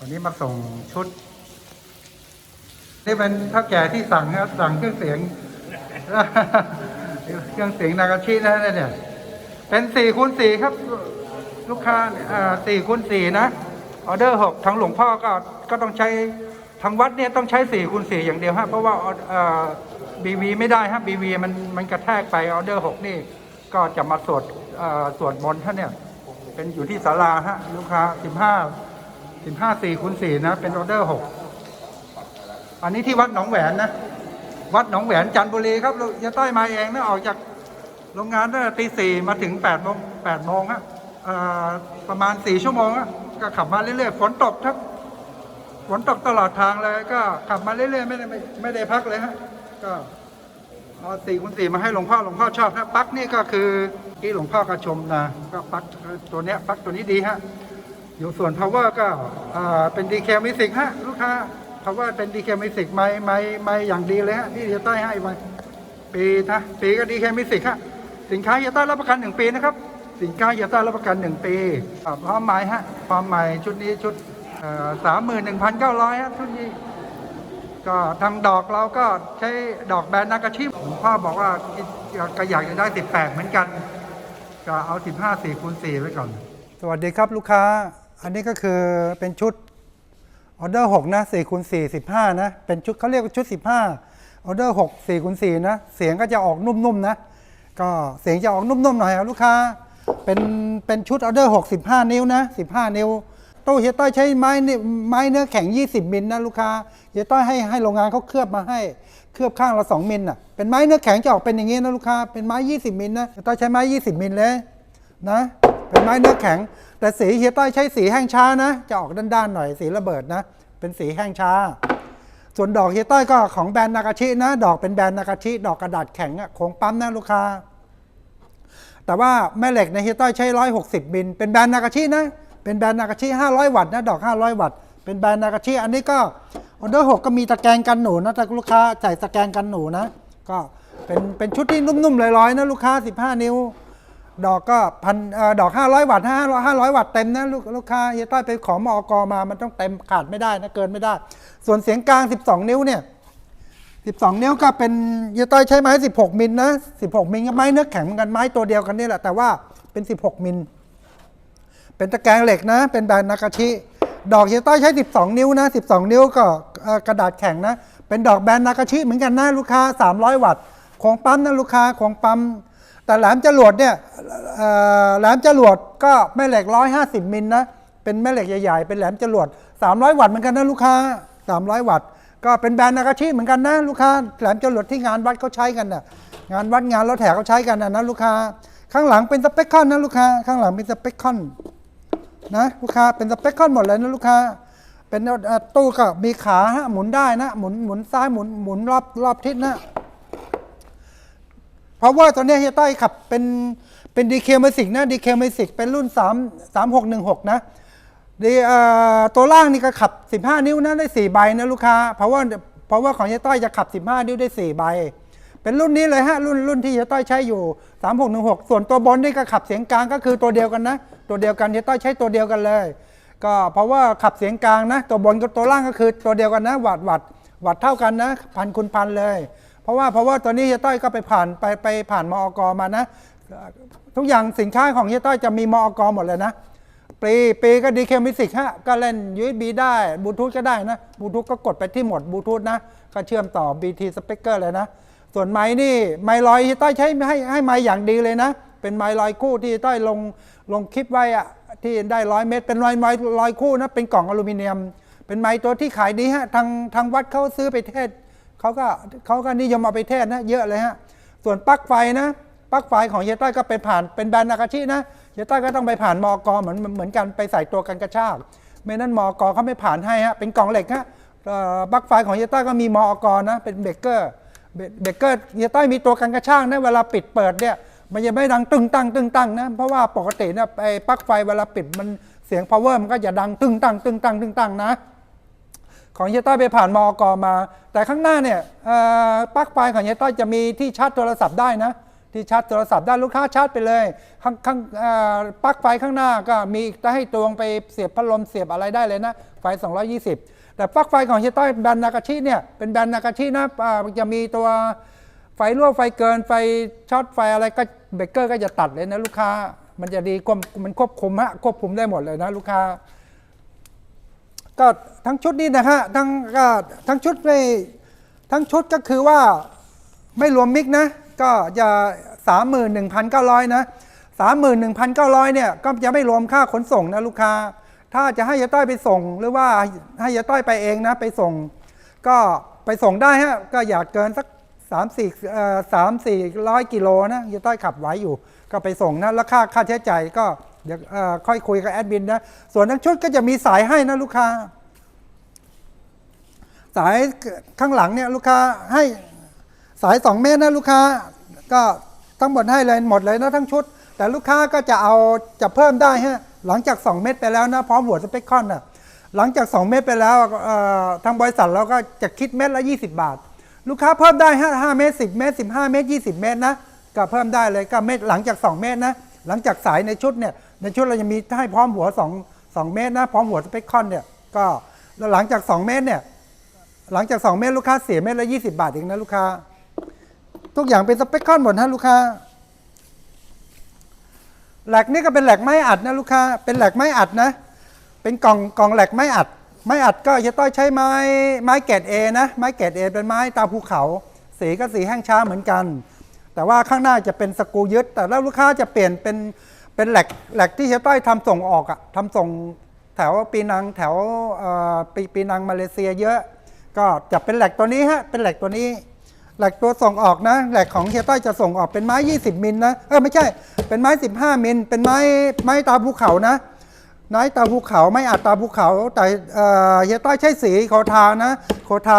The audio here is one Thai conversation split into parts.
วันนี้มาส่งชุด นี่เป็นเท่าแก่ที่สั่งครับสั่งเครื่องเสียง เครื่องเสียงนากาชินะเนี่ย เป็นสี่คูณสี่ครับ ลูกค้าสี่คูณสี่นะออเดอร์หกทางหลวงพ่อก็ก็ต้องใช้ทางวัดเนี่ยต้องใช้สี่คูณสี่อย่างเดียวฮะเพราะว่าบีวีไม่ได้ฮะบีวีมันมันกระแทกไปออเดอร์หกนี่ ก็จะมาสวดอ่อสวดมนต์ท่านเนี่ย เป็นอยู่ที่ศาลาฮะลูกค้าสิบห้า สิบห้าสี่คูณสี่นะ เป็นออเดอร์หกอันนี้ที่วัดหนองแหวนนะ วัดหนองแหวนจันทบุรีครับเราจะต้มาเองนะออกจากโรงงานตั้งแต่ตีสี่มาถึงแปดโมงแปดโมงฮะประมาณสี่ชั่วโมงก็ขับมาเรื่อยๆฝนตกครับ ฝนตกตลอดทางเลย ก็ขับมาเรื่อยๆไม่ได้ไม่ได้พักเลยฮะก็เอาสี่คูณสี่มาให้หลวงพ่อหลวงพ่อชอบนะปั๊กนี่ก็คือที่หลวงพ่อกระชมนะก็ปั๊กตัวเนี้ยปลั๊กตัวนี้ดีฮะ อยู่ส่วน power ก็เป็น DK Music ฮะลูกค้า power เป็น DK Music ไม่ไม่ไม่อย่างดีเลยฮะที่จะต้ให้มาปีนะปีก็ DK Music ฮะสินค้าจะต้รับประกันหนึ่งปีนะครับ สินค้าจะต้รับประกันหนึ่งปีอ่าพร้อมหมายฮะพร้อมหมายชุดนี้ชุดสามหมื่นหนึ่งพันเก้าร้อยฮะชุดนี้ก็ทางดอกเราก็ใช้ดอกแบรนด์นากาชิหลวงพ่อบอกว่าก็อยากจะได้ติดแปดเหมือนกัน ก็เอา15 4คูณ4ไว้ก่อน สวัสดีครับลูกค้า อันนี้ก็คือเป็นชุดออเดอร์6นะ4คูณ4 15นะ เป็นชุดเขาเรียกว่าชุด15ออเดอร์6 4คูณ4นะ เสียงก็จะออกนุ่มๆนะ ก็เสียงจะออกนุ่มๆหน่อยครับลูกค้า เป็นเป็นชุดออเดอร์6 15นิ้วนะ15นิ้วตู้เฮียต้อยใช้ไม้ไม้เนื้อแข็ง 20 มิลนะลูกค้าเฮียต้อยให้ให้โรงงานเขาเคลือบมาให้ เคลือบข้างละ2มิลน่ะ เป็นไม้เนื้อแข็งจะออกเป็นอย่างงี้นะลูกค้า เป็นไม้ 20 มิลนะเฮียต้อยใช้ไม้ 20 มิลเลยนะ เป็นไม้เนื้อแข็ง แต่สีเฮียต้อยใช้สีแห้งช้านะ จะออกด้านๆหน่อยสีระเบิดนะ เป็นสีแห้งช้า ส่วนดอกเฮียต้อยก็ของแบรนด์นากาชินะ ดอกเป็นแบรนด์นากาชิ ดอกกระดาษแข็งอะโคงปั๊มนะลูกค้า แต่ว่าแม่เหล็กในเฮียต้อยใช้ 160มิลเป็นแบรนด์นากาชินะ เป็นแบรนด์นากาชิ500 วัตต์นะ ดอก 500 วัตต์ เป็นแบรนด์นากาชิ อันนี้ก็ออเดอร์6ก็มีตะแกรงกันหนูนะแต่ลูกค้าใส่ตะแกรงกันหนูนะ ก็เป็นเป็นชุดที่นุ่มๆลอยๆนะลูกค้า 15 นิ้ว ดอกก็พันดอก 500 วัตต์500 500วัตต์เต็มนะลูกลูกค้าเฮียต้อยไปขอมอกมา มันต้องเต็มขาดไม่ได้นะเกินไม่ได้ ส่วนเสียงกลาง 12 นิ้วเนี่ย 12 นิ้วก็เป็นเฮียต้อยใช้ไม้ 16 มิลนะ 16 มิลก็ไม้เนื้อแข็งเหมือนกันไม้ตัวเดียวกันนี่แหละแต่ว่าเป็น 16 มิล เป็นตะแกรงเหล็กนะ เป็นแบรนด์นากาชิ ดอกเฮียต้อยใช้ 12 นิ้วนะ 12 นิ้วก็กระดาษแข็งนะ เป็นดอกแบรนด์นากาชิเหมือนกันนะลูกค้า 300 วัตต์ของปั๊มนะลูกค้าของปั๊ม แต่แหลมจรวดเนี่ยแหลมจรวดก็แม่เหล็ก150มิลนะ เป็นแม่เหล็กใหญ่ๆ เป็นแหลมจรวด300วัตต์เหมือนกันนะลูกค้า300วัตต์ ก็เป็นแบรนด์นากาชิเหมือนกันนะลูกค้า แหลมจรวดที่งานวัดเขาใช้กันน่ะ งานวัดงานรถแถเขาใช้กันน่ะนะลูกค้า ข้างหลังเป็นสเปคคอนนะลูกค้า ข้างหลังเป็นสเปคคอนนะลูกค้า เป็นสเปคคอนหมดเลยนะลูกค้า เป็นตู้ก็มีขาหมุนได้นะ หมุนหมุนซ้ายหมุนหมุนรอบรอบทิศนะ เพราะว่าตอนนี้เฮียต้อยขับเป็นเป็นดีเคมิสิกนะดีเคมิสิกเป็นรุ่น 3 3 6 1 6 นะดีเอ่อตัวล่างนี่ก็ขับ 15 นิ้วนะได้ 4 ใบนะลูกค้า เพราะว่าเพราะว่าของเฮียต้อยจะขับ 15 นิ้วได้ 4 ใบ เป็นรุ่นนี้เลยฮะรุ่นรุ่นที่เฮียต้อยใช้อยู่ 3616 ส่วนตัวบนนี่ก็ขับเสียงกลางก็คือตัวเดียวกันนะ ตัวเดียวกันเฮียต้อยใช้ตัวเดียวกันเลย ก็เพราะว่าขับเสียงกลางนะ ตัวบนกับตัวล่างก็คือตัวเดียวกันนะวัดวัดวัดเท่ากันนะพันคูณพันเลย เพราะว่าเพราะว่าตัวนี้เฮียต้อยก็ไปผ่านไปไปผ่านมอกมานะ ทุกอย่างสินค้าของเฮียต้อยจะมีมอกหมดเลยนะปีปีก็ดีเคมิสิกฮะก็เล่น USB ได้บลูทูธก็ได้นะบลูทูธก็กดไปที่หมดบลูทูธนะ ก็เชื่อมต่อ BT speaker เลยนะ ส่วนไม้นี่ไม้ลอยที่ต้อยใช้ให้ให้ไม้อย่างดีเลยนะ เป็นไม้ลอยคู่ที่ต้อยลงลงคลิปไว้อะที่ได้ร้อยเมตร เป็นไม้ไม้ลอยคู่นะ เป็นกล่องอลูมิเนียม เป็นไม้ตัวที่ขายดีฮะทางทางวัดเขาซื้อไปเทศ เขาก็เขาก็นิยมเอาไปเทศนะเยอะเลยฮะ ส่วนปลั๊กไฟนะปลั๊กไฟของเยต้อยก็เป็นผ่านเป็นแบรนด์นากาชินะเยต้อยก็ต้องไปผ่านมอกเหมือนเหมือนกันไปใส่ตัวกันกระชากไม่นั้นมอกเขาไม่ผ่านให้ฮะเป็นกล่องเหล็กฮะปลั๊กไฟของเยต้อยก็มีมอกนะเป็นเบเกอร์เบเกอร์เยต้อยมีตัวกันกระชางนะเวลาปิดเปิดเนี่ยมันจะไม่ดังตึงตั้งตึงตั้งนะเพราะว่าปกติเนี่ยไอ้ปลั๊กไฟเวลาปิดมันเสียง power มันก็จะดังตึงตั้งตึงตั้งตึงตั้งนะ ของเฮียต้อยไปผ่านมอกมา แต่ข้างหน้าเนี่ยปลั๊กไฟของเฮียต้อยจะมีที่ชาร์จโทรศัพท์ได้นะ ที่ชาร์จโทรศัพท์ได้ลูกค้าชาร์จไปเลย ข้างข้างปลั๊กไฟข้างหน้าก็มีจะให้ตวงไปเสียบพัดลมเสียบอะไรได้เลยนะ ไฟ 220 แต่ปลั๊กไฟของเฮียต้อยแบรนด์นากาชิเนี่ยเป็นแบรนด์นากาชินะจะมีตัวไฟรั่วไฟเกินไฟช็อตไฟอะไรก็เบรกเกอร์ก็จะตัดเลยนะลูกค้า มันจะดีควบมันควบคุมฮะควบคุมได้หมดเลยนะลูกค้า ก็ทั้งชุดนี้นะฮะทั้งก็ทั้งชุดไม่ทั้งชุดก็คือว่าไม่รวมมิกนะ ก็จะสามหมื่นหนึ่งพันเก้าร้อยนะสามหมื่นหนึ่งพันเก้าร้อยเนี่ย ก็จะไม่รวมค่าขนส่งนะลูกค้า ถ้าจะให้ยาต้อยไปส่ง หรือว่าให้ยาต้อยไปเองนะ ไปส่ง ก็ไปส่งได้ฮะ ก็อยากเกินสักสามสี่สามสี่ร้อยกิโลนะยาต้อยขับไหวอยู่ ก็ไปส่งนะ แล้วค่าค่าใช้จ่ายก็ เดี๋ยวค่อยคุยกับแอดมินนะส่วนทั้งชุดก็จะมีสายให้นะลูกค้า สายข้างหลังเนี่ยลูกค้าให้สาย 2 เมตรนะลูกค้าก็ทั้งหมดให้เลยหมดเลยนะทั้งชุด แต่ลูกค้าก็จะเอาจะเพิ่มได้ฮะหลังจาก 2 เมตรไปแล้วนะพร้อมหัวสเปคคอนน่ะหลังจาก 2 เมตรไปแล้วทางบริษัทเราก็จะคิดเม็ดละ 20 บาท ลูกค้าเพิ่มได้ฮะ5เมตร10 เมตร 15 เมตร 20 เมตรนะก็เพิ่มได้เลยก็เมตรหลังจาก 2 เมตรนะหลังจากสายในชุดเนี่ย ในชุดเราจะมีให้พร้อมหัว2 2เมตรนะพร้อมหัวสเปคคอนเนี่ยก็แล้วหลังจาก 2 เมตรเนี่ยหลังจาก 2 เมตรลูกค้าเสียเมตรละ20 บาทเองนะลูกค้า ทุกอย่างเป็นสเปคคอนหมดนะลูกค้าแหลกนี่ก็เป็นแหลกไม้อัดนะลูกค้าเป็นแหลกไม้อัดนะ เป็นกล่องกล่องแหลกไม้อัด ไม้อัดก็จะต้องใช้ไม้ไม้เกรดเอนะไม้เกรดเอเป็นไม้ตามภูเขา สีก็สีแห้งช้าเหมือนกัน แต่ว่าข้างหน้าจะเป็นสกูยึด แต่แล้วลูกค้าจะเปลี่ยนเป็น เป็นแหลกแหลกที่เฮียต้อยทำส่งออกอะทำส่งแถวปีนังแถวปีปีนังมาเลเซียเยอะ ก็จะเป็นแหลกตัวนี้ฮะเป็นแหลกตัวนี้แหลกตัวส่งออกนะแหลกของเฮียต้อยจะส่งออกเป็นไม้ 20 มิลนะเออไม่ใช่เป็นไม้ 15 มิลเป็นไม้ไม้ตาภูเขานะไม้ตาภูเขาไม่อัดตาภูเขา แต่เอ่อเฮียต้อยใช้สีโคทานะโคทา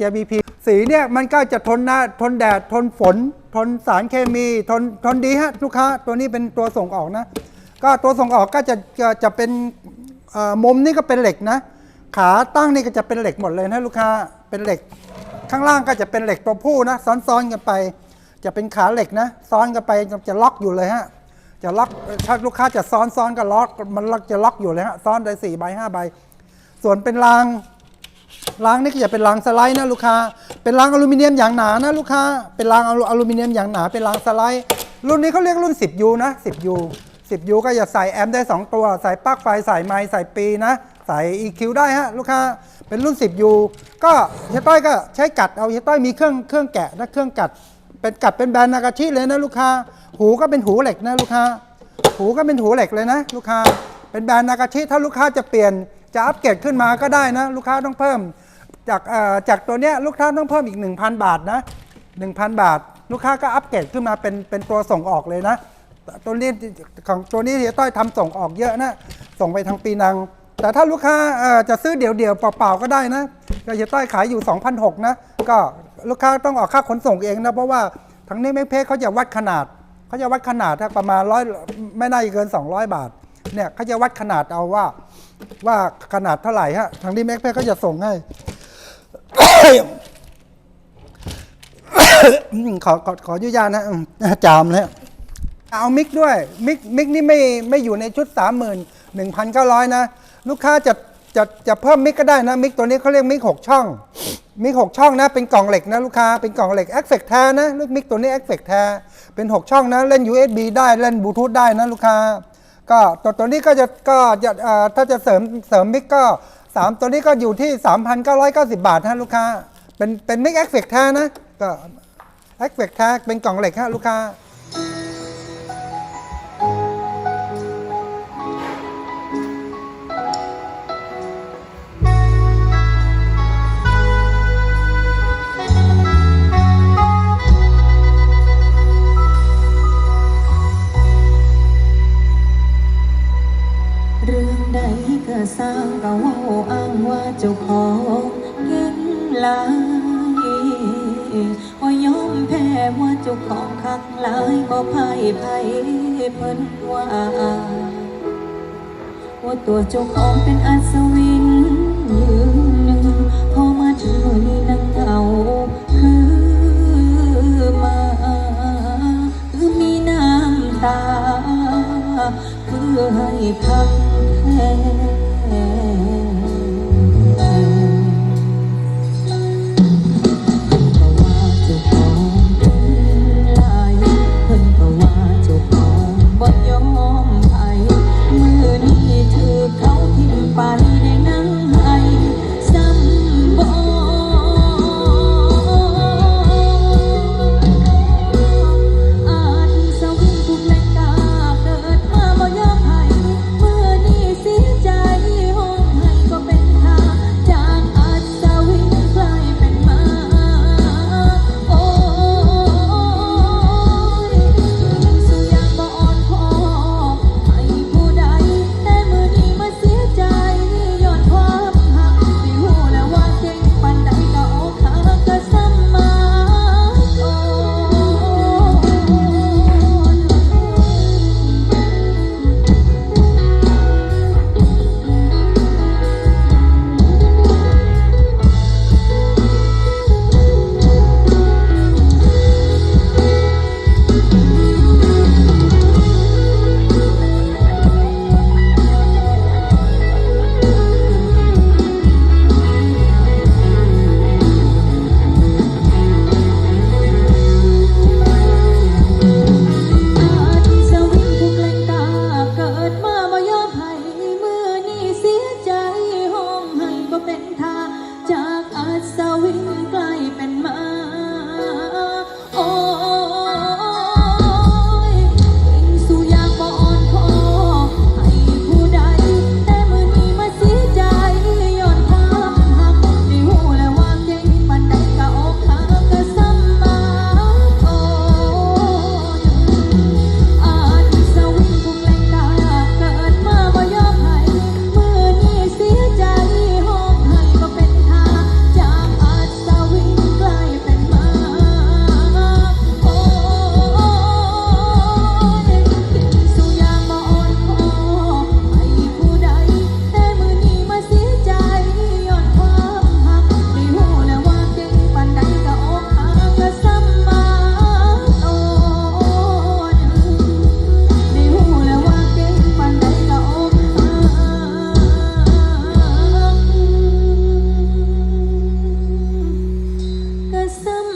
JBP สีเนี่ยมันก็จะทนนะทนแดดทนฝน ทนสารเคมีทนทนดีฮะลูกค้าตัวนี้เป็นตัวส่งออกนะ ก็ตัวส่งออกก็จะจะจะเป็นเอ่อมุมนี่ก็เป็นเหล็กนะ ขาตั้งนี่ก็จะเป็นเหล็กหมดเลยนะลูกค้าเป็นเหล็ก ข้างล่างก็จะเป็นเหล็กตัวผู้นะ ซ้อนๆกันไป จะเป็นขาเหล็กนะ ซ้อนกันไปจะล็อกอยู่เลยฮะจะล็อกถ้าลูกค้าจะซ้อนซ้อนก็ล็อกมันล็อกจะล็อกอยู่เลยฮะซ้อนได้สี่ใบห้าใบ ส่วนเป็นราง รางนี่ก็จะเป็นรางสไลด์นะลูกค้า เป็นรางอลูมิเนียมอย่างหนานะลูกค้า เป็นรางอลูอลูมิเนียมอย่างหนา เป็นรางสไลด์ รุ่นนี้เขาเรียกรุ่น 10U นะ 10U 10U ก็จะใส่แอมป์ได้ 2 ตัว ใส่ปลั๊กไฟ ใส่ไมค์ใส่ปีนะ ใส่ EQ ได้ฮะลูกค้า เป็นรุ่น 10U ก็เฮต้อยก็ใช้กัด เอาเฮต้อยมีเครื่องเครื่องแกะนะเครื่องกัด เป็นกัดเป็นแบรนด์นากาชิเลยนะลูกค้า หูก็เป็นหูเหล็กนะลูกค้า หูก็เป็นหูเหล็กเลยนะลูกค้า เป็นแบรนด์นากาชิถ้าลูกค้าจะเปลี่ยน จะอัปเกรดขึ้นมาก็ได้นะ ลูกค้าต้องเพิ่ม จากเอ่อจากตัวเนี้ยลูกค้าต้องเพิ่มอีก 1,000 บาทนะ 1,000 บาท ลูกค้าก็อัปเกรดขึ้นมาเป็นเป็นตัวส่งออกเลยนะ ตัวนี้ของตัวนี้เฮียต้อยทำส่งออกเยอะนะ ส่งไปทางปีนัง แต่ถ้าลูกค้าเอ่อจะซื้อเดี่ยวเดี่ยวๆเปล่าๆก็ได้นะเฮียต้อยขายอยู่ 2,600นะก็ลูกค้าต้องออกค่าขนส่งเองนะเพราะว่าทางนี้ไม่เพจเขาจะวัดขนาดเขาจะวัดขนาดถ้าประมาณร้อยไม่น่าจะเกิน 200 บาทเนี่ยเขาจะวัดขนาดเอาว่า ว่าขนาดเท่าไหร่ฮะ ทางนี้แม็กเพจเขาจะส่งให้ขอขอขออนุญาตนะจามแล้วเอามิกด้วย มิกมิกนี่ไม่ไม่อยู่ในชุด 31,900 นะ ลูกค้าจะจะจะเพิ่มมิกก็ได้นะ มิกตัวนี้เขาเรียกมิก6ช่อง มิก6ช่องนะ เป็นกล่องเหล็กนะลูกค้าเป็นกล่องเหล็กแอคเฟกแท้นะลูกมิกตัวนี้แอคเฟกแท้เป็น 6 ช่องนะ เล่น USB ได้เล่นบลูทูธได้นะลูกค้า ก็ตัวตัวนี้ก็จะก็จะเอ่อถ้าจะเสริมเสริมมิกก็สามตัวนี้ก็อยู่ที่ 3,990 บาทฮะลูกค้า เป็นเป็นมิกแอคเฟกแท้นะ ก็แอคเฟกแท้เป็นกล่องเหล็กฮะลูกค้า เจ้าของเก่งลายว่ายอมแพ้ว่าเจ้าของคักลายบ่พ่ายพ่าเพิ่นว่าว่าตัวเจ้าของเป็นอัศวินยืนหนึ่งพอมาถึงมือนี้นังเงาคือมาคือมีน้ำตา คือให้พักแพ้ some